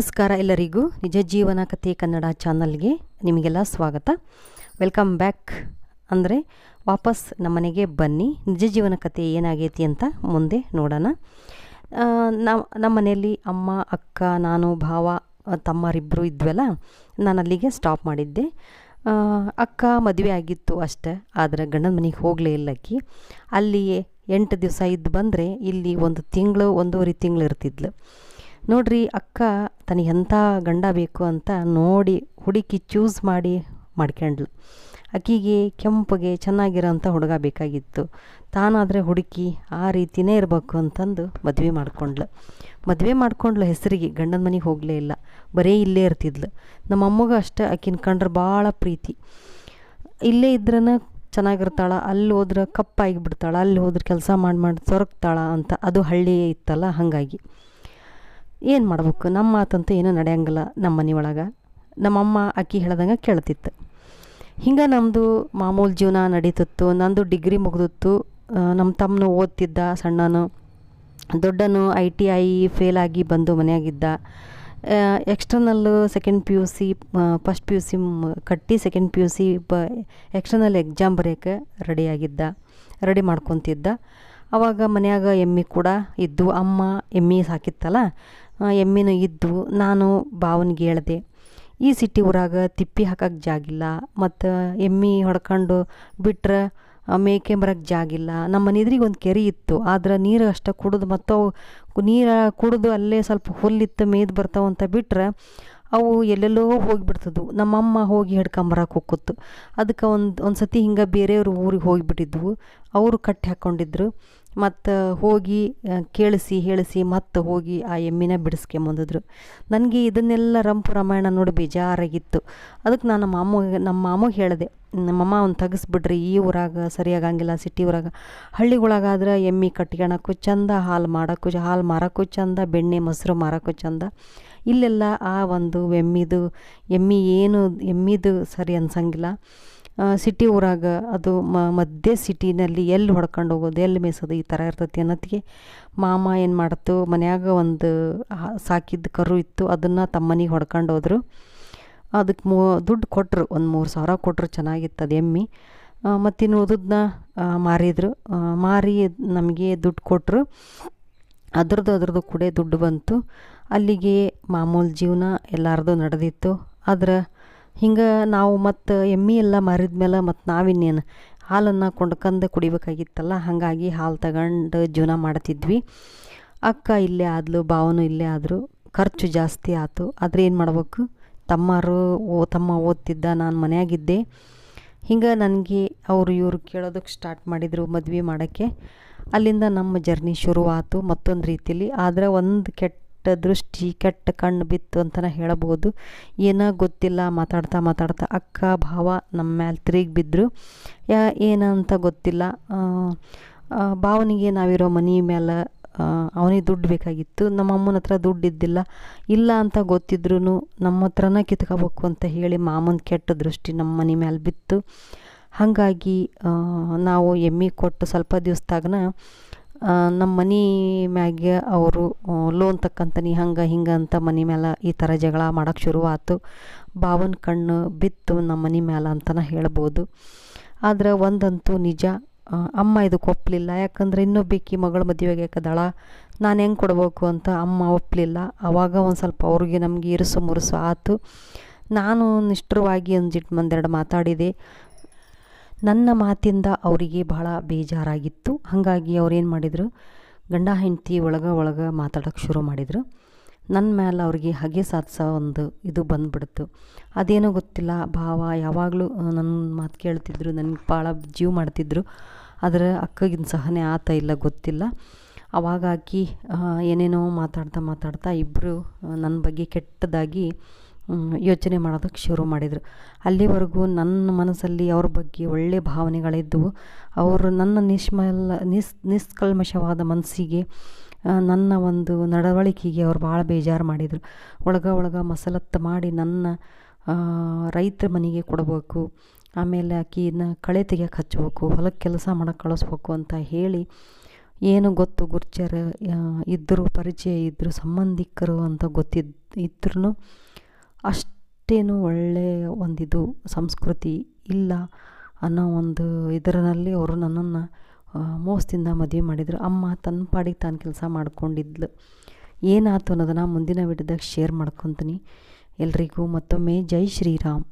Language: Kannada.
ನಮಸ್ಕಾರ ಎಲ್ಲರಿಗೂ. ನಿಜ ಜೀವನ ಕಥೆ ಕನ್ನಡ ಚಾನಲ್ಗೆ ನಿಮಗೆಲ್ಲ ಸ್ವಾಗತ. Welcome back. ಅಂದರೆ ವಾಪಸ್ ನಮ್ಮನೆಗೆ ಬನ್ನಿ. ನಿಜ ಜೀವನ ಕಥೆ ಏನಾಗೈತಿ ಅಂತ ಮುಂದೆ ನೋಡೋಣ. ನಮ್ಮ ಮನೆಯಲ್ಲಿ ಅಮ್ಮ, ಅಕ್ಕ, ನಾನು, ಭಾವ ತಮ್ಮರಿಬ್ಬರು ಇದ್ವಲ್ಲ, ನಾನು ಅಲ್ಲಿಗೆ ಸ್ಟಾಪ್ ಮಾಡಿದ್ದೆ. ಅಕ್ಕ ಮದುವೆ ಆಗಿತ್ತು ಅಷ್ಟೇ, ಆದರೆ ಗಂಡನ ಮನೆಗೆ ಹೋಗಲೇ ಇಲ್ಲಕ್ಕಿ ಅಲ್ಲಿಯೇ ಅಲ್ಲಿ ಎಂಟು ದಿವಸ ಇದ್ದು ಬಂದರೆ ಇಲ್ಲಿ ಒಂದು ತಿಂಗಳು, ಒಂದೂವರೆ ತಿಂಗಳು ಇರ್ತಿದ್ಲು. ನೋಡ್ರಿ ಅಕ್ಕ ತನಗೆ ಎಂಥ ಗಂಡ ಬೇಕು ಅಂತ ನೋಡಿ ಹುಡುಕಿ ಚೂಸ್ ಮಾಡಿ ಮಾಡ್ಕೊಂಡ್ಳು. ಅಕ್ಕಿಗೆ ಕೆಂಪಗೆ ಚೆನ್ನಾಗಿರೋಂಥ ಹುಡುಗ ಬೇಕಾಗಿತ್ತು. ತಾನಾದರೆ ಹುಡುಕಿ ಆ ರೀತಿನೇ ಇರಬೇಕು ಅಂತಂದು ಮದುವೆ ಮಾಡ್ಕೊಂಡ್ಳು. ಮದುವೆ ಮಾಡ್ಕೊಂಡ್ಳು ಹೆಸರಿಗೆ, ಗಂಡನ ಮನೆಗೆ ಹೋಗಲೇ ಇಲ್ಲ. ಬರೀ ಇಲ್ಲೇ ಇರ್ತಿದ್ಲು. ನಮ್ಮ ಅಮ್ಮಗೂ ಅಷ್ಟೇ ಆಕಿನ ಕಂಡ್ರೆ ಭಾಳ ಪ್ರೀತಿ. ಇಲ್ಲೇ ಇದ್ರನ ಚೆನ್ನಾಗಿರ್ತಾಳೆ, ಅಲ್ಲಿ ಹೋದ್ರೆ ಕಪ್ಪಾಗಿ ಬಿಡ್ತಾಳೆ, ಅಲ್ಲಿ ಹೋದ್ರೆ ಕೆಲಸ ಮಾಡಿ ಮಾಡಿ ಸೊರಗ್ತಾಳೆ ಅಂತ. ಅದು ಹಳ್ಳಿ ಇತ್ತಲ್ಲ, ಹಾಗಾಗಿ. ಏನು ಮಾಡ್ಬೇಕು? ನಮ್ಮ ಮಾತಂತೂ ಏನೂ ನಡೆಯಂಗಿಲ್ಲ ನಮ್ಮ ಮನೆ ಒಳಗೆ. ನಮ್ಮಮ್ಮ ಅಕ್ಕಿ ಹೇಳ್ದಂಗೆ ಕೇಳ್ತಿತ್ತು. ಹಿಂಗೆ ನಮ್ಮದು ಮಾಮೂಲು ಜೀವನ ನಡೀತಿತ್ತು. ನಂದು ಡಿಗ್ರಿ ಮುಗಿದಿತ್ತು. ನಮ್ಮ ತಮ್ಮನು ಓದ್ತಿದ್ದ ಸಣ್ಣನು. ದೊಡ್ಡನು ಐ ಟಿ ಐ ಫೇಲ್ ಆಗಿ ಬಂದು ಮನೆಯಾಗಿದ್ದ. External second P U C first P U C ಕಟ್ಟಿ ಸೆಕೆಂಡ್ ಪಿ ಯು ಸಿ ಬ ಎಕ್ಸ್ಟರ್ನಲ್ ಎಕ್ಸಾಮ್ ಬರೆಯೋಕ್ಕೆ ರೆಡಿಯಾಗಿದ್ದ ರೆಡಿ ಮಾಡ್ಕೊತಿದ್ದ. ಅವಾಗ ಮನ್ಯಾಗ ಎಮ್ಮೆ ಕೂಡ ಇದ್ದು, ಅಮ್ಮ ಎಮ್ಮೆ ಸಾಕಿತ್ತಲ್ಲ ಎಮ್ಮೆನೂ ಇದ್ದು ನಾನು ಭಾವನಿಗೆ ಹೇಳ್ದೆ, ಈ ಸಿಟಿ ಊರಾಗ ತಿಪ್ಪಿ ಹಾಕಕ್ಕೆ ಜಾಗಿಲ್ಲ, ಮತ್ತು ಎಮ್ಮೆ ಹೊಡ್ಕೊಂಡು ಬಿಟ್ರೆ ಮೇಕೆ ಬರಕ್ಕೆ ಜಾಗಿಲ್ಲ. ನಮ್ಮ ಮನೆದ್ರಿಗೆ ಒಂದು ಕೆರೆ ಇತ್ತು, ಆದ್ರೆ ನೀರು ಅಷ್ಟು ಕುಡಿದು ಮತ್ತು ಅವು ನೀರು ಕುಡಿದು ಅಲ್ಲೇ ಸ್ವಲ್ಪ ಹುಲ್ಲಿತ್ತು ಮೇಯ್ದು ಬರ್ತಾವಂತ ಬಿಟ್ರೆ ಅವು ಎಲ್ಲೆಲ್ಲೋ ಹೋಗಿಬಿಡ್ತದ್ವು. ನಮ್ಮಮ್ಮ ಹೋಗಿ ಹಿಡ್ಕೊಂಬರಕ್ಕೆ ಹೋಗ್ಕೊತ್ತು ಅದಕ್ಕೆ ಒಂದು ಒಂದು ಸತಿ ಹಿಂಗೆ ಬೇರೆಯವ್ರ ಊರಿಗೆ ಹೋಗಿಬಿಟ್ಟಿದ್ವು. ಅವರು ಕಟ್ಟಿ ಹಾಕ್ಕೊಂಡಿದ್ರು ಮತ್ತು ಹೋಗಿ ಕೇಳಿಸಿ, ಹೇಳಿಸಿ ಮತ್ತೆ ಹೋಗಿ ಆ ಎಮ್ಮಿನ ಬಿಡಿಸ್ಕೊಂಬಂದಿದ್ರು ನನಗೆ ಇದನ್ನೆಲ್ಲ ರಂಪು ರಾಮಾಯಣ ನೋಡಿ ಬೇಜಾರಾಗಿತ್ತು. ಅದಕ್ಕೆ ನಾನು ನಮ್ಮ ಅಮ್ಮಗೆ ನಮ್ಮ ಮಾಮಗೆ ಹೇಳಿದೆ ನಮ್ಮಮ್ಮ ಅವ್ನು ತೆಗಿಸ್ಬಿಡ್ರಿ ಈ ಊರಾಗ ಸರಿಯಾಗಂಗಿಲ್ಲ, ಸಿಟಿ ಊರಾಗ. ಹಳ್ಳಿಗಳಾಗಾದ್ರೆ ಎಮ್ಮೆ ಕಟ್ಕೊಳಕ್ಕೂ ಚಂದ, ಹಾಲು ಮಾಡೋಕ್ಕೂ ಹಾಲು ಮಾರೋಕ್ಕೂ ಚಂದ, ಬೆಣ್ಣೆ, ಮೊಸರು ಮಾರೋಕ್ಕೂ ಚಂದ. ಇಲ್ಲೆಲ್ಲ ಆ ಒಂದು ಎಮ್ಮಿದು, ಎಮ್ಮೆ ಏನು, ಎಮ್ಮಿದು ಸರಿ ಅನ್ಸಂಗಿಲ್ಲ. ಸಿಟಿ ಊರಾಗ ಅದು ಮಧ್ಯೆ ಸಿಟಿನಲ್ಲಿ ಎಲ್ಲಿ ಹೊಡ್ಕೊಂಡು ಹೋಗೋದು, ಎಲ್ಲಿ ಮೇಯ್ಸೋದು, ಈ ಥರ ಇರ್ತೈತಿ ಅನ್ನೋತ್ತಿಗೆ ಮಾಮ ಏನು ಮಾಡ್ತು ಮನ್ಯಾಗ ಒಂದು ಸಾಕಿದ್ದು ಸಾಕಿದ ಕರು ಇತ್ತು, ಅದನ್ನು ತಮ್ಮನಿಗೆ ಹೊಡ್ಕೊಂಡು ಹೋದ್ರು ಅದಕ್ಕೆ ಮೂ, ದುಡ್ಡು ಕೊಟ್ಟರು ಒಂದು ಮೂರು ಸಾವಿರ ಕೊಟ್ಟರು ಚೆನ್ನಾಗಿತ್ತು ಅದು ಎಮ್ಮೆ ಮತ್ತಿನ್ನು ಇನ್ನು ಉಳಿದನ್ನ ಮಾರಿದರು. ಮಾರಿ ನಮಗೆ ದುಡ್ಡು ಕೊಟ್ಟರು ಅದ್ರದ್ದು ಅದ್ರದ್ದು ಕೂಡ ದುಡ್ಡು ಬಂತು. ಅಲ್ಲಿಗೆ ಮಾಮೂಲು ಜೀವನ ಎಲ್ಲಾರದು ನಡೆದಿತ್ತು. ಆದ್ರೆ ಹಿಂಗೆ ನಾವು ಮತ್ತು ಎಮ್ಮೆ ಎಲ್ಲ ಮಾರಿದ ಮೇಲೆ ಮತ್ತು ನಾವಿನ್ನೇನು ಹಾಲನ್ನು ಕೊಂಡ್ಕಂದು ಕುಡಿಬೇಕಾಗಿತ್ತಲ್ಲ, ಹಾಗಾಗಿ ಹಾಲು ತಗೊಂಡು ಜೀವನ ಮಾಡ್ತಿದ್ವಿ. ಅಕ್ಕ ಇಲ್ಲೇ ಆದ್ಲು, ಭಾವನೂ ಇಲ್ಲೇ ಆದರು. ಖರ್ಚು ಜಾಸ್ತಿ ಆಯಿತು ಆದರೆ ಏನು ಮಾಡ್ಬೇಕು? ತಮ್ಮರು ಓ, ತಮ್ಮ ಓದ್ತಿದ್ದ ನಾನು ಮನೆಯಾಗಿದ್ದೆ. ಹಿಂಗೆ ನನಗೆ ಅವರು ಇವರು ಕೇಳೋದಕ್ಕೆ ಸ್ಟಾರ್ಟ್ ಮಾಡಿದರು ಮದುವೆ ಮಾಡೋಕ್ಕೆ. ಅಲ್ಲಿಂದ ನಮ್ಮ ಜರ್ನಿ ಶುರುವಾಯಿತು ಮತ್ತೊಂದು ರೀತಿಯಲ್ಲಿ ಆದರೆ ಒಂದು ಕೆಟ್ಟ ದೃಷ್ಟಿ, ಕೆಟ್ಟ ಕಣ್ಣು ಬಿತ್ತು ಅಂತಲೇ ಹೇಳಬಹುದು. ಏನೋ ಗೊತ್ತಿಲ್ಲ, ಮಾತಾಡ್ತಾ ಮಾತಾಡ್ತಾ ಅಕ್ಕ, ಭಾವ ನಮ್ಮ ಮೇಲೆ ತಿರುಗಿ ಬಿದ್ದರು ಯಾ ಏನಂತ ಗೊತ್ತಿಲ್ಲ. ಭಾವನಿಗೆ ನಾವಿರೋ ಮನೆ ಮೇಲೆ ಅವನಿಗೆ ದುಡ್ಡು ಬೇಕಾಗಿತ್ತು. ನಮ್ಮ ಅಮ್ಮನ ಹತ್ರ ದುಡ್ಡು ಇದ್ದಿಲ್ಲ. ಇಲ್ಲ ಅಂತ ಗೊತ್ತಿದ್ರೂ ನಮ್ಮ ಹತ್ರನೇ ಕಿತ್ಕೋಬೇಕು ಅಂತ ಹೇಳಿ ಮಾಮನ ಕೆಟ್ಟ ದೃಷ್ಟಿ ನಮ್ಮ ಮನೆ ಮೇಲೆ ಬಿತ್ತು. ಹಾಗಾಗಿ ನಾವು ಎಮ್ಮೆ ಕೊಟ್ಟು ಸ್ವಲ್ಪ ದಿವಸದಾಗನ ನಮ್ಮ ಮನೆ ಮ್ಯಾಗೆ ಅವರು ಲೋನ್ ತಕ್ಕಂತನಿ, ಹಂಗೆ, ಹಿಂಗೆ ಅಂತ ಮನೆ ಮೇಲೆ ಈ ಥರ ಜಗಳ ಮಾಡೋಕ್ಕೆ ಶುರುವಾಯ್ತು ಬಾವನ ಕಣ್ಣು ಬಿತ್ತು ನಮ್ಮ ಮನೆ ಮೇಲೆ ಅಂತಲೇ ಹೇಳ್ಬೋದು. ಆದ್ರೆ ಒಂದಂತೂ ನಿಜ ಅಮ್ಮ ಇದಕ್ಕೆ ಒಪ್ಪಲಿಲ್ಲ ಯಾಕಂದ್ರೆ ಇನ್ನೊಬ್ಬಾಕಿ ಮಗಳ ಮದುವೆಗೆ ಯಾಕದಳ ನಾನು ಹೆಂಗೆ ಕೊಡಬೇಕು ಅಂತ ಅಮ್ಮ ಒಪ್ಪಲಿಲ್ಲ ಆವಾಗ ಒಂದು ಸ್ವಲ್ಪ ಅವ್ರಿಗೆ ನಮಗೆ ಇರುಸು ಮುರುಸು ಆತು. ನಾನು ನಿಷ್ಠುರವಾಗಿ ಒಂದಿಟ್ಟು ಒಂದೆರಡು ಮಾತಾಡಿದೆ. ನನ್ನ ಮಾತಿಂದ ಅವರಿಗೆ ಬಹಳ ಬೇಜಾರಾಗಿತ್ತು. ಹಾಗಾಗಿ ಅವ್ರೇನು ಮಾಡಿದರು, ಗಂಡ ಹೆಂಡತಿ ಒಳಗೆ ಒಳಗೆ ಮಾತಾಡೋಕ್ಕೆ ಶುರು ಮಾಡಿದರು. ನನ್ನ ಮೇಲೆ ಅವ್ರಿಗೆ ಹಗೆ ಸಾಧಿಸೋ ಒಂದು ಇದು ಬಂದ್ಬಿಡ್ತು. ಅದೇನೋ ಗೊತ್ತಿಲ್ಲ, ಭಾವ ಯಾವಾಗಲೂ ನನ್ನ ಮಾತು ಕೇಳ್ತಿದ್ರು, ನನಗೆ ಭಾಳ ಜೀವ ಮಾಡ್ತಿದ್ರು. ಆದರೆ ಅಕ್ಕಗಿನ ಸಹನೆ ಆತ ಇಲ್ಲ ಗೊತ್ತಿಲ್ಲ. ಅವಾಗ ಆಕಿ ಏನೇನೋ ಮಾತಾಡ್ತಾ ಮಾತಾಡ್ತಾ ಇಬ್ಬರು ನನ್ನ ಬಗ್ಗೆ ಕೆಟ್ಟದಾಗಿ ಯೋಚನೆ ಮಾಡೋದಕ್ಕೆ ಶುರು ಮಾಡಿದರು. ಅಲ್ಲಿವರೆಗೂ ನನ್ನ ಮನಸ್ಸಲ್ಲಿ ಅವ್ರ ಬಗ್ಗೆ ಒಳ್ಳೆಯ ಭಾವನೆಗಳಿದ್ದವು ಅವರು ನನ್ನ ನಿಷ್ಮಲ, ನಿಸ್, ನಿಷ್ಕಲ್ಮಶವಾದ ಮನಸ್ಸಿಗೆ ನನ್ನ ಒಂದು ನಡವಳಿಕೆಗೆ ಅವ್ರು ಭಾಳ ಬೇಜಾರು ಮಾಡಿದರು. ಒಳಗ ಒಳಗ ಮಸಲತ್ತು ಮಾಡಿ ನನ್ನ ರೈತರ ಮನೆಗೆ ಕೊಡಬೇಕು. ಆಮೇಲೆ ಆಕಿನ ಕಳೆ ತೆಗಿಯಕ್ಕೆ ಹಚ್ಬೇಕು ಹೊಲಕ್ಕೆ ಕೆಲಸ ಮಾಡಕ್ಕೆ ಕಳಿಸ್ಬೇಕು ಅಂತ ಹೇಳಿ ಏನು ಗೊತ್ತು ಗುರ್ಚರ ಇದ್ದರು ಪರಿಚಯ ಇದ್ದರು ಸಂಬಂಧಿಕರು ಅಂತ ಗೊತ್ತಿದ್ದು ಇದ್ರೂ ಅಷ್ಟೇನು ಒಳ್ಳೆಯ ಒಂದಿದು ಸಂಸ್ಕೃತಿ ಇಲ್ಲ ಅನ್ನೋ ಒಂದು ಇದರಲ್ಲಿ ಅವರು ನನ್ನನ್ನು ಮೋಸದಿಂದ ಮದುವೆ ಮಾಡಿದ್ರು. ಅಮ್ಮ ತನ್ನ ಪಾಡಿಗೆ ತಾನು ಕೆಲಸ ಮಾಡ್ಕೊಂಡಿದ್ಲು. ಏನಾಯ್ತು ಅನ್ನೋದನ್ನು ಮುಂದಿನ ವಿಡಿಯೋದಾಗ ಶೇರ್ ಮಾಡ್ಕೊತೀನಿ. ಎಲ್ರಿಗೂ ಮತ್ತೊಮ್ಮೆ ಜೈ ಶ್ರೀರಾಮ್.